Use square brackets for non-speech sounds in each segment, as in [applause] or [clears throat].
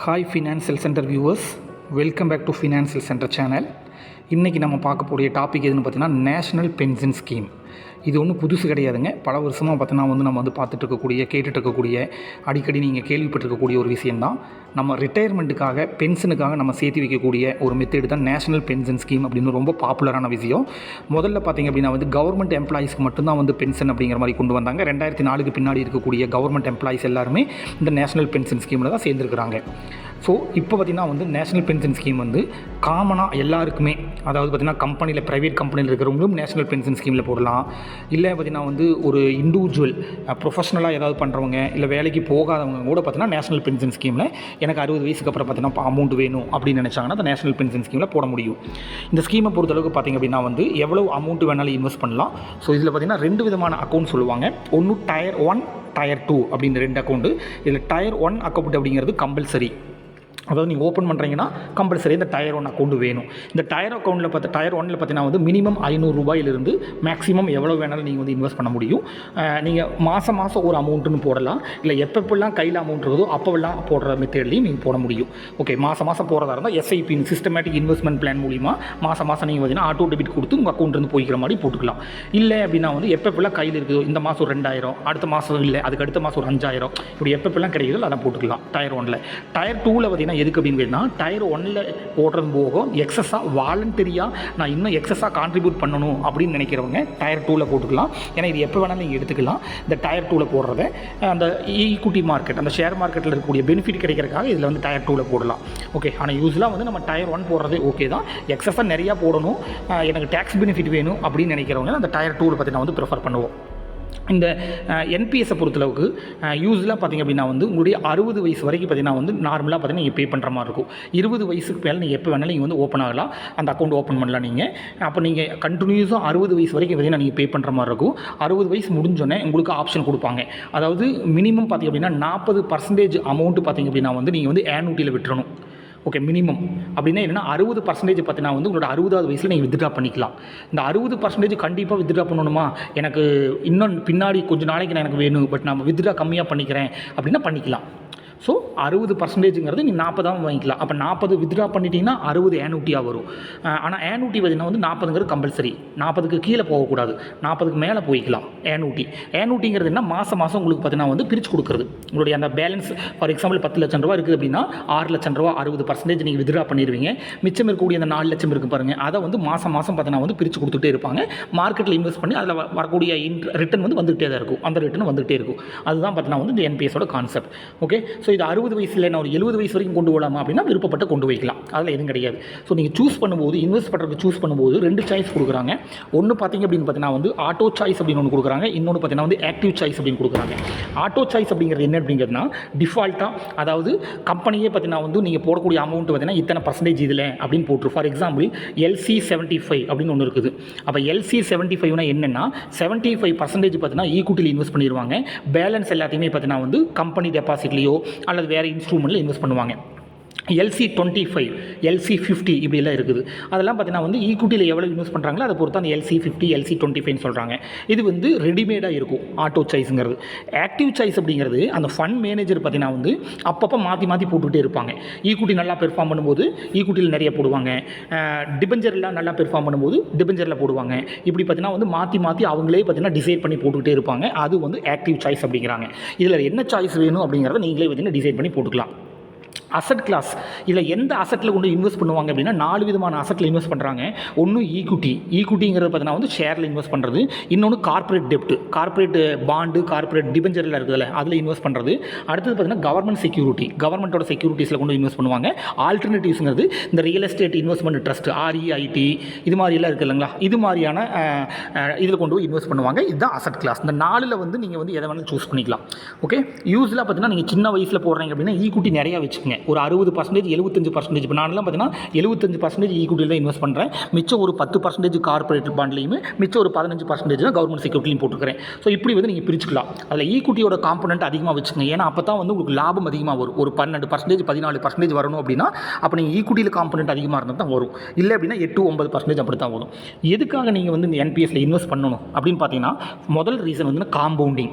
Hi financial centre viewers welcome back to financial centre channel இன்றைக்கி நம்ம பார்க்கக்கூடிய topic எதுன்னு பார்த்தீங்கன்னா நேஷனல் பென்ஷன் ஸ்கீம் இது ஒன்றும் புதுசு கிடையாதுங்க. பல வருஷமாக பார்த்தீங்கன்னா வந்து நம்ம வந்து பார்த்துட்டு இருக்கக்கூடிய கேட்டுட்டு இருக்கக்கூடிய அடிக்கடி நீங்கள் கேள்விப்பட்டிருக்கக்கூடிய ஒரு விஷயந்தான் நம்ம ரிட்டையர்மெண்ட்டுக்காக பென்ஷனுக்காக நம்ம சேர்த்து வைக்கக்கூடிய ஒரு மெத்தேடு தான் நேஷனல் பென்ஷன் ஸ்கீம் அப்படின்னு ரொம்ப பாப்புலரான விஷயம். முதல்ல பார்த்தீங்க அப்படின்னா வந்து கவர்மெண்ட் எம்ப்ளாயிஸ்க்கு மட்டும்தான் வந்து பென்ஷன் அப்படிங்கிற மாதிரி கொண்டு வந்தாங்க. ரெண்டாயிரத்தி நாலுக்கு பின்னாடி இருக்கக்கூடிய கவர்மெண்ட் எம்ப்ளாயிஸ் எல்லாருமே இந்த நேஷனல் பென்ஷன் ஸ்கீமில் தான் சேர்ந்துருக்குறாங்க. ஸோ இப்போ பார்த்திங்கன்னா வந்து நேஷனல் பென்ஷன் ஸ்கீம் வந்து காமனாக எல்லாருக்குமே அதாவது பார்த்திங்கன்னா கம்பெனியில் ப்ரைவேட் கம்பெனியில் இருக்கிறவங்களும் நேஷனல் பென்ஷன் ஸ்கீமில் போடலாம். இல்லை பார்த்திங்கன்னா வந்து ஒரு இண்டிவிஜுவல் ப்ரொஃபஷனலாக ஏதாவது பண்ணுறவங்க இல்லை வேலைக்கு போகாதவங்க கூட பார்த்திங்கன்னா நேஷனல் பென்ஷன் ஸ்கீமில் எனக்கு அறுபது வயசுக்கு அப்புறம் பார்த்திங்கன்னா அமௌண்ட் வேணும் அப்படின்னு நினச்சாங்கன்னா அந்த நேஷனல் பென்ஷன் ஸ்கீமில் போட முடியும். இந்த ஸ்கீமை பொறுத்தளவுக்கு பார்த்திங்க அப்படின்னா வந்து எவ்வளோ அமௌண்ட் வேணாலும் இன்வெஸ்ட் பண்ணலாம். ஸோ இதில் பார்த்திங்கன்னா ரெண்டு விதமான அக்கௌண்ட் சொல்லுவாங்க. ஒன்று டயர் ஒன் டயர் டூ அப்படின்னு ரெண்டு அக்கௌண்ட்டு இதில் டயர் ஒன் அக்கௌண்ட் அப்படிங்கிறது கம்பல்சரி அதாவது நீங்கள் ஓப்பன் பண்ணுறீங்கன்னா கம்பல்சரி இந்த டயர் ஒன் அக்கௌண்ட் வேணும். இந்த டயர் அக்கௌண்ட்டில் பார்த்து டயர் ஒன்னில் பார்த்தீங்கன்னா வந்து மினிமம் ஐநூறுரூபாயிலிருந்து மேக்ஸிமம் எவ்வளோ வேணாலும் நீங்கள் வந்து இன்வெஸ்ட் பண்ண முடியும். நீங்கள் மாதம் மாதம் ஒரு அமௌண்ட்டுன்னு போடலாம். இல்லை எப்பப்பெல்லாம் கையில் அமௌண்ட் இருக்குதோ அப்போவெல்லாம் போடுற மெத்தேட்லையும் நீங்கள் போட முடியும். ஓகே மாதம் மாதம் போகிறதா இருந்தால் எஸ்ஐபின்னு சிஸ்டமேட்டிக் இன்வெஸ்ட்மெண்ட் பிளான் மூலிமா மாதம் மாதம் நீங்கள் பார்த்தீங்கன்னா ஆட்டோ டெபிட் கொடுத்து உங்கள் அக்கௌண்ட்லேருந்து போய்க்கிற மாதிரி போட்டுக்கலாம். இல்லை அப்படின்னா வந்து எப்பப்பெல்லாம் கையில் இருக்குதோ இந்த மாதம் ஒரு ரெண்டாயிரம் அடுத்த மாதம் இல்லை அதுக்கு அடுத்த மாதம் ஒரு அஞ்சாயிரம் இப்படி எப்பப்பெல்லாம் கிடைக்குதோ அதை போட்டுக்கலாம் டயர் ஒனில் டயர் டூவில் பார்த்தீங்கன்னா எதுக்கு அப்படின்னு கேட்டால் டயர் ஒன்னில் ஓடுறது போக எக்ஸஸாக வாலண்டரியாக நான் இன்னும் எக்ஸஸாக கான்ட்ரிபியூட் பண்ணணும் அப்படின்னு நினைக்கிறவங்க டயர் டூவில் போட்டுக்கலாம். ஏன்னா இது எப்போ வேணாலும் நீங்கள் எடுத்துக்கலாம். இந்த டயர் டூவில் போடுறத அந்த ஈக்குட்டி மார்க்கெட் அந்த ஷேர் மார்க்கெட்டில் இருக்கக்கூடிய பெனிஃபிட் கிடைக்கிறதுக்காக இதில் வந்து டயர் டூவில் போடலாம். ஓகே ஆனால் யூஸ்லாம் வந்து நம்ம டயர் ஒன் போடுறது ஓகே தான். எக்ஸஸாக நிறையா போடணும். எனக்கு டேக்ஸ் பெனிஃபிட் வேணும் அப்படின்னு நினைக்கிறவங்க அந்த டயர் டூவில் பற்றி நான் வந்து ப்ரிஃபர் பண்ணுவோம். இந்த என்பிஎஸை பொறுத்தளவுக்கு யூஸ்லாம் பார்த்திங்க அப்படின்னா வந்து உங்களுடைய அறுபது வயசு வரைக்கும் பார்த்தீங்கன்னா வந்து நார்மலாக பார்த்தீங்கன்னா நீங்கள் பே பண்ணுற மாதிரி இருக்கும். இருபது வயசுக்கு மேலே நீங்கள் எப்போ வேணாலும் நீங்கள் வந்து ஓப்பன் ஆகலாம். அந்த அக்கௌண்ட் ஓப்பன் பண்ணலாம் நீங்கள் அப்போ நீங்கள் கண்டினியூஸாக அறுபது வயசு வரைக்கும் பார்த்தீங்கன்னா நீங்கள் பே பண்ணுற மாதிரி இருக்கும். அறுபது வயசு முடிஞ்சோடனே உங்களுக்கு ஆப்ஷன் கொடுப்பாங்க. அதாவது மினிமம் பார்த்திங்க அப்படின்னா நாற்பது பர்சன்டேஜ் அமௌண்ட்டு பார்த்திங்க அப்படின்னா வந்து நீங்கள் வந்து ஆனுட்டியில் விட்டுறணும். ஓகே மினிமம் அப்படின்னா என்னென்னா அறுபது பர்சன்டேஜ் பார்த்தீங்கன்னா வந்து உங்களோட அறுபதாவது வயசில் நீங்கள் வித்ட்ரா பண்ணிக்கலாம். இந்த அறுபது பர்சன்டேஜ் கண்டிப்பாக வித்ட்ரா பண்ணணுமா? எனக்கு இன்னும் பின்னாடி கொஞ்சம் நாளைக்கு நான் எனக்கு வேணும் பட் நான் வித்ட்ரா கம்மியாக பண்ணிக்கிறேன் அப்படின்னா பண்ணிக்கலாம். ஸோ அறுபது பர்சன்டேஜுங்கிறது நீ நாற்பதாகவும் வாங்கிக்கலாம். அப்போ நாற்பது வித்ட்ரா பண்ணிட்டீங்கன்னா அறுபது ஏனூட்டியாக வரும். ஆனால் ஏனூட்டி பார்த்தீங்கன்னா வந்து நாற்பதுங்கிறது கம்பல்சரி நாற்பதுக்கு கீழே போகக்கூடாது. நாற்பதுக்கு மேலே போய்க்கலாம் ஏனூட்டி ஏனூட்டிங்கிறது என்ன? மாதம் மாதம் உங்களுக்கு பார்த்தீங்கன்னா வந்து பிரித்து கொடுக்குறது. உங்களுடைய அந்த பேலன்ஸ் ஃபார் எக்ஸாம்பிள் பத்து லட்சம் ரூபா இருக்குது அப்படின்னா ஆறு லட்சம் ரூபா அறுபது பர்சன்டேஜ் நீங்கள் வித்ட்ரா பண்ணிடுவீங்க. மிச்சம் இருக்கக்கூடிய அந்த நாலு லட்சம் இருக்குது பாருங்கள் அதை வந்து மாதம் மாதம் பார்த்தீங்கன்னா வந்து பிரித்து கொடுத்துட்டே இருப்பாங்க. மார்க்கெட்டில் இன்வெஸ்ட் பண்ணி அதில் வரக்கூடிய ரிட்டர்ன் வந்து வந்துகிட்டே தான் இருக்கும். அந்த ரிட்டர்ன் வந்துகிட்டே இருக்கும். அதுதான் பார்த்தீங்கன்னா வந்து இந்த என்பிஎஸோட கான்செப்ட் ஓகே ஸோ இது அறுபது வயசில் நான் ஒரு எழுபது வயசு வரைக்கும் கொண்டு போகலாமா அப்படின்னா விருப்பப்பட்டு கொண்டு வைக்கலாம் அதில் எதுவும் கிடையாது. ஸோ நீங்கள் சூஸ் பண்ணும்போது இன்வெஸ்ட் பண்ணுறதுக்கு சூஸ் பண்ணும்போது ரெண்டு சாய்ஸ் கொடுக்குறாங்க. ஒன்று பார்த்தீங்க அப்படின்னு பார்த்தீங்கன்னா வந்து ஆட்டோ சாய்ஸ் அப்படின்னு ஒன்று கொடுக்குறாங்க. இன்னொன்று பார்த்தீங்கன்னா வந்து ஆக்டிவ் சாய்ஸ் அப்படின்னு கொடுக்குறாங்க. ஆட்டோ சாய்ஸ் அப்படிங்கிறது என்ன அப்படிங்கிறதுனா டிஃபால்ட்டாக அதாவது கம்பெனியே பார்த்தீங்கன்னா வந்து நீங்கள் போடக்கூடிய அமௌண்ட் பார்த்தீங்கன்னா இத்தனை பர்சன்டேஜ் இதில் அப்படின்னு போட்டுரு. For example LC seventy five அப்படின்னு ஒன்று இருக்குது. அப்போ எல்சி செவன்ட்டி ஃபைவ்னா என்னென்னா செவன்ட்டி ஃபைவ் பர்சன்டேஜ் பார்த்தீங்கன்னா ஈக்குட்டியில் இன்வெஸ்ட் பண்ணிடுவாங்க பேலன்ஸ் எல்லாத்தையுமே பார்த்தீங்கன்னா வந்து கம்பெனி டெபாசிட்லேயோ அல்லது வேறு இன்ஸ்ட்ருமெண்ட்டில் இன்வெஸ்ட் பண்ணுவாங்க. LC twenty five LC fifty இப்படிலாம் இருக்குது. அதெல்லாம் பார்த்தீங்கன்னா வந்து ஈக்குட்டியில் எவ்வளோ இன்வெஸ்ட் பண்ணுறாங்களோ அதை பொறுத்து அந்த எல்சி ஃபிஃப்டி எல்சி டுவெண்ட்டி ஃபைவ்னு சொல்கிறாங்க இது வந்து ரெடிமேடாக இருக்கும் ஆட்டோ சாய்ஸுங்கிறது ஆக்டிவ் சாய்ஸ் அப்படிங்கிறது அந்த ஃபண்ட் மேனேஜர் பார்த்தீங்கன்னா வந்து அப்பப்போ மாற்றி மாற்றி போட்டுக்கிட்டே இருப்பாங்க. ஈக்குட்டி நல்லா பெர்ஃபார்ம் பண்ணும்போது ஈக்குட்டியில் நிறைய போடுவாங்க. டிபெஞ்சர்லாம் நல்லா பெர்ஃபார்ம் பண்ணும்போது டிபெஞ்சரில் போடுவாங்க. இப்படி பார்த்தீங்கன்னா வந்து மாற்றி மாற்றி அவங்களே பார்த்தீங்கன்னா டிசைட் பண்ணி போட்டுக்கிட்டே இருப்பாங்க. அது வந்து ஆக்டிவ் சாய்ஸ் அப்படிங்கிறாங்க. இதில் என்ன சாய்ஸ் வேணும் அப்படிங்கிறத நீங்களே பார்த்தீங்கன்னா டிசைட் பண்ணி போட்டுக்கலாம். அசட் கிளாஸ் இதில் எந்த அசட்டில் கொண்டு இன்வெஸ்ட் பண்ணுவாங்க அப்படின்னா நாலு விதமான அசட்டில் இன்வெஸ்ட் பண்ணுறாங்க ஒன்று ஈக்குட்டி ஈக்குட்டிங்கிறது பார்த்தீங்கன்னா வந்து ஷேரில் இன்வெஸ்ட் பண்ணுறது இன்னொன்று கார்ப்பரேட் டெப்ட் கார்ப்பரேட் பாண்டு கார்ப்பரேட் டிபெஞ்சரில் இருக்குதுல்ல அதில் இன்வெஸ்ட் பண்ணுறது அடுத்தது பார்த்தீங்கன்னா கவர்மெண்ட் செக்யூரிட்டி கவர்மெண்ட்டோட செக்யூரிட்டிஸில் கொண்டு இன்வெஸ்ட் பண்ணுவாங்க. ஆல்டர்னேட்டிவ்ஸுங்கிறது இந்த real estate investment trust REIT இது மாதிரிலாம் இருக்குது இல்லைங்களா? இது மாதிரியான இதில் கொண்டு போய் இன்வெஸ்ட் பண்ணுவாங்க. இதுதான் அசட் கிளாஸ் இந்த நாலில் வந்து நீங்கள் வந்து எதை வேணாலும் சூஸ் பண்ணிக்கலாம். ஓகே யூஸ்லாம் பார்த்தீங்கன்னா நீங்கள் சின்ன வயசில் போடுறீங்க அப்படின்னா ஈக்குட்டி நிறையா வச்சுக்கோங்க. ஒரு அறுபது பர்சன்டேஜ் எழுபத்தஞ்சு பர்சன்டேஜ் இப்போ நான்லாம் பார்த்தீங்கன்னா எழுபத்தஞ்சு பர்சன்டேஜ் ஈக்குவிட்டியில் தான் இன்வெஸ்ட் பண்ணுறேன் மிச்சம் ஒரு பத்து பர்சன்டேஜ் கார்பரேட் பாண்ட்லையுமே மிச்சம் ஒரு பதினஞ்சு பர்சன்டேஜ் தான் கவர்மெண்ட் செக்யூரிட்டிலையும் போட்டுக்கிறேன். ஸோ இப்படி வந்து நீங்கள் பிரிச்சுக்கலாம். அதில் ஈக்குவிட்டியோட காம்பனண்ட் அதிகமாக வச்சுக்கோங்க. ஏன்னா அப்போ தான் வந்து உங்களுக்கு லாபம் அதிகமாக வரும். ஒரு பன்னெண்டு பர்சன்டேஜ் பதினாலு பர்சன்டேஜ் வரணும் அப்படின்னா அப்போ நீங்கள் ஈக்குட்டியில் காம்பனண்ட் அதிகமாக இருந்தால் தான் வரும். இல்லை அப்படின்னா எட்டு ஒன்பது பர்சன்டேஜ் அப்படி தான் வரும். எதுக்காக நீங்கள் வந்து இந்த என்பிஎஸ்ல இன்வெஸ்ட் பண்ணணும் அப்படின்னு பார்த்தீங்கன்னா முதல் ரீசன் வந்து காம்பவுண்டிங்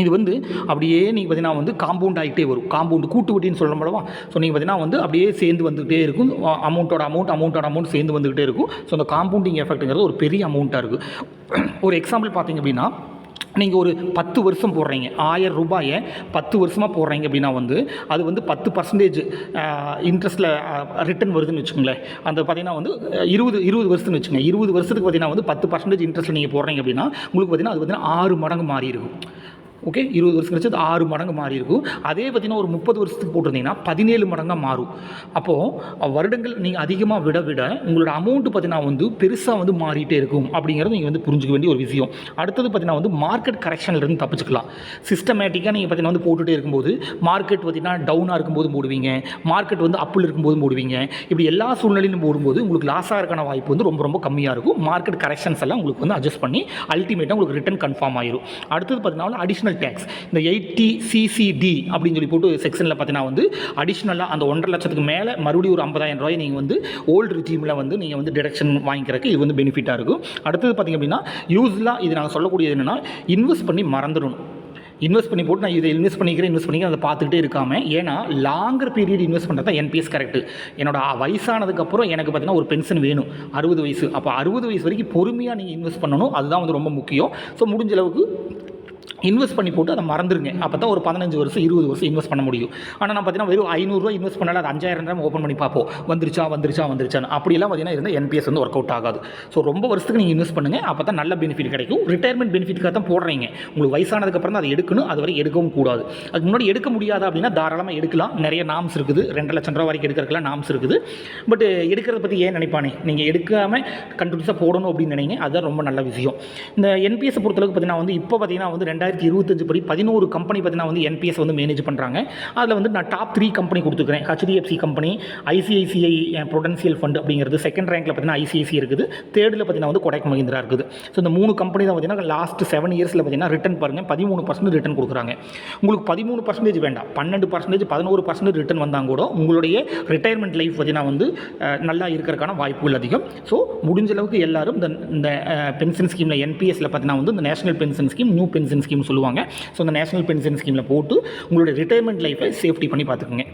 இது வந்து அப்படியே நீங்கள் பார்த்தீங்கன்னா வந்து காம்பவுண்ட் ஆகிட்டே வரும். காம்பவுண்டு கூட்டு வட்டின்னு சொல்ல முடியவா ஸோ நீங்கள் பார்த்தீங்கன்னா வந்து அப்படியே சேர்ந்து வந்துகிட்டே இருக்கும். அமௌண்ட்டோட அமௌண்ட் அமௌண்ட்டோட அமௌண்ட் சேர்ந்து வந்துகிட்டே இருக்கும். ஸோ அந்த காம்பவுண்டிங் எஃபெக்ட்டுங்கிறது ஒரு பெரிய அமௌண்ட்டாக இருக்குது [clears throat] ஒரு எக்ஸாம்பிள் பார்த்தீங்க அப்படின்னா நீங்கள் ஒரு பத்து வருஷம் போடுறீங்க. ஆயிரம் ரூபாயை பத்து வருஷமாக போடுறீங்க அப்படின்னா வந்து அது வந்து பத்து பர்சன்டேஜ் இன்ட்ரெஸ்ட்டில் ரிட்டர்ன் வருதுன்னு வச்சுக்கோங்களேன். அந்த பார்த்தீங்கன்னா வந்து இருபது இருபது வருஷத்துன்னு வச்சுங்க இருபது வருஷத்துக்கு பார்த்தீங்கன்னா வந்து பத்து பர்சன்டேஜ் இன்ட்ரெஸ்ட்டில் நீங்கள் போடுறீங்க அப்படின்னா உங்களுக்கு பார்த்தீங்கன்னா அது பார்த்தீங்கன்னா ஆறு மடங்கு மாறி இருக்கும். ஓகே இருபது வருஷம் கழிச்சு அது ஆறு மடங்கு மாறி இருக்கும். அதே பார்த்தீங்கன்னா ஒரு முப்பது வருஷத்துக்கு போட்டிருந்தீங்கன்னா பதினேழு மடங்காக மாறும். அப்போது வருடங்கள் நீங்கள் அதிகமாக விட விட உங்களோட அமௌண்ட்டு பார்த்தீங்கன்னா வந்து பெருசாக வந்து மாறிட்டே இருக்கும். அப்படிங்கிறது நீங்கள் வந்து புரிஞ்சுக்க வேண்டிய ஒரு விஷயம். அடுத்தது பார்த்தீங்கன்னா வந்து மார்க்கெட் கரெக்ஷன்லேருந்து தப்பிச்சுக்கலாம். சிஸ்டமேட்டிக்காக நீங்கள் பார்த்தீங்கன்னா வந்து போட்டுகிட்டே இருக்கும்போது மார்க்கெட் பார்த்தீங்கன்னா டவுனாக இருக்கும்போது போடுவீங்க. மார்க்கெட் வந்து அப்பில் இருக்கும்போது போடுவீங்க. இப்படி எல்லா சூழ்நிலையிலும் போடும்போது உங்களுக்கு லாஸ் ஆகிறக்கான வாய்ப்பு வந்து ரொம்ப ரொம்ப கம்மியாக இருக்கும். மார்க்கெட் கரெக்ஷன்ஸ் எல்லாம் உங்களுக்கு வந்து அட்ஜஸ்ட் பண்ணி அல்டிமேட்டாக உங்களுக்கு ரிட்டர்ன் கன்ஃபார்ம் ஆயிரும். அடுத்தது பார்த்தீங்கன்னா அடிஷ்னல் டேக்ஸ் இந்த எயிட்டி சிசிடி அப்படின்னு சொல்லி போட்டு செக்ஷனில் பார்த்தீங்கன்னா வந்து அடிஷ்னலாக அந்த ஒன்றரை லட்சத்துக்கு மேலே மறுபடியும் ஒரு ஐம்பதாயிரம் ரூபாய் நீங்கள் வந்து ஓல்டு ரிஜீமில் வந்து நீங்கள் வந்து டிடக்ஷன் வாங்கிக்கிறதுக்கு இது வந்து பெனிஃபிட்டாக இருக்கும். அடுத்தது பார்த்தீங்க அப்படின்னா யூஸ்லாம் இது நாங்கள் சொல்லக்கூடியது என்னென்னா இன்வெஸ்ட் பண்ணி மறந்துடணும். இன்வெஸ்ட் பண்ணி போட்டு நான் இதை இன்வெஸ்ட் பண்ணிக்கிறேன் இன்வெஸ்ட் பண்ணிக்கிறேன் அதை பார்த்துக்கிட்டே இருக்காம ஏன்னா லாங்கர் பீரியட் இன்வெஸ்ட் பண்ணுறது தான் என்பிஎஸ் கரெக்ட் என்னோட வயசானதுக்கப்புறம் எனக்கு பார்த்தீங்கன்னா ஒரு பென்ஷன் வேணும் அறுபது வயசு. அப்போ அறுபது வயசு வரைக்கும் பொறுமையாக நீங்கள் இன்வெஸ்ட் பண்ணணும் அதுதான் வந்து ரொம்ப முக்கியம். ஸோ முடிஞ்ச அளவுக்கு இன்வெஸ்ட் பண்ணி போட்டு அதை மறந்துருங்க. அப்போ தான் ஒரு பதினஞ்சு வருஷம் இருபது வருஷம் இன்வெஸ்ட் பண்ண முடியும். ஆனால் நான் பார்த்தீங்கன்னா வெறும் ஐநூறுரூவா இன்வெஸ்ட் பண்ணாலும் அது அஞ்சாயிரம் ரூபாய் ஓப்பன் பண்ணி பார்ப்போம். வந்துருச்சா வந்துருச்சா வந்துருச்சான்னு. அப்படியெல்லாம் பார்த்தீங்கன்னா இருந்தால் என்பிஎஸ் வந்து ஒர்க் அவுட் ஆகாது. ஸோ ரொம்ப வருஷத்துக்கு நீங்கள் இன்வெஸ்ட் பண்ணுங்கள் அப்போ தான் நல்ல பெனிஃபிட் கிடைக்கும். ரிட்டையர்மெண்ட் பெனிஃபிட்காக தான் போடுறீங்க. உங்களுக்கு வயசானதுக்கப்புறம் தான் அதை எடுக்கணும். அது வரை எடுக்கவும் கூடாது. அதுக்கு முன்னாடி எடுக்க முடியாது அப்படின்னா தாராளமாக எடுக்கலாம். நிறைய நாம்ஸ் இருக்குது. ரெண்டு லட்சம் ரூபா வரைக்கும் எடுக்கிறதுக்குலாம் நாம்ஸ் இருக்குது. பட் எடுக்கிறத பற்றி ஏன் நினைப்பானே? நீங்கள் எடுக்காமல் கண்டினியூஸாக போடணும் அப்படின்னு நினைங்க. அதுதான் ரொம்ப நல்ல விஷயம். இந்த என்பிஎஸ் பொறுத்தளவுக்கு பார்த்தீங்கன்னா வந்து இப்போ பார்த்தீங்கன்னா வந்து ரெண்டாயிரத்தி இருபத்தஞ்சு படி பதினோரு கம்பெனி பார்த்தீங்கன்னா வந்து என்பிஎஸ் வந்து மேனேஜ் பண்ணுறாங்க அதில் வந்து நான் டாப் த்ரீ கம்பெனி கொடுத்துருக்கேன் HDFC company ICICI prudential fund அப்படிங்கிறது செகண்ட் ரேங்க்கில் பார்த்தீங்கன்னா ஐசிஐசி இருக்குது. தேர்டில் பார்த்தீங்கன்னா வந்து கொடைக் மஹிந்திரா இருக்குது. ஸோ இந்த மூணு கம்பெனி தான் பார்த்தீங்கன்னா லாஸ்ட் செவன் இயர்ஸில் பார்த்தீங்கன்னா ரிட்டன் பாருங்கள் பதிமூணு பர்சன்ட் ரிட்டன் கொடுக்குறாங்க. உங்களுக்கு பதிமூணு பர்சன்டேஜ் வேண்டாம். பன்னெண்டு பர்சன்டேஜ் பதினோரு பர்சன்டேஜ் ரிட்டன் வந்தால் கூட உங்களுடைய ரிட்டையர்மெண்ட் லைஃப் பார்த்தீங்கன்னா வந்து நல்லா இருக்கிறதுக்கான வாய்ப்புகள் அதிகம். ஸோ முடிஞ்ச அளவுக்கு எல்லாரும் இந்த இந்த பென்ஷன் ஸ்கீமில் என்பிஎஸ்ல பார்த்தீங்கன்னா வந்து இந்த national pension scheme new pension scheme சொல்லுவாங்க. ஸோ இந்த நேஷனல் பென்ஷன் ஸ்கீமில் போட்டு உங்களுடைய ரிட்டையர்மெண்ட் லைஃப்பை சேஃப்டி பண்ணி பார்த்துக்குங்க.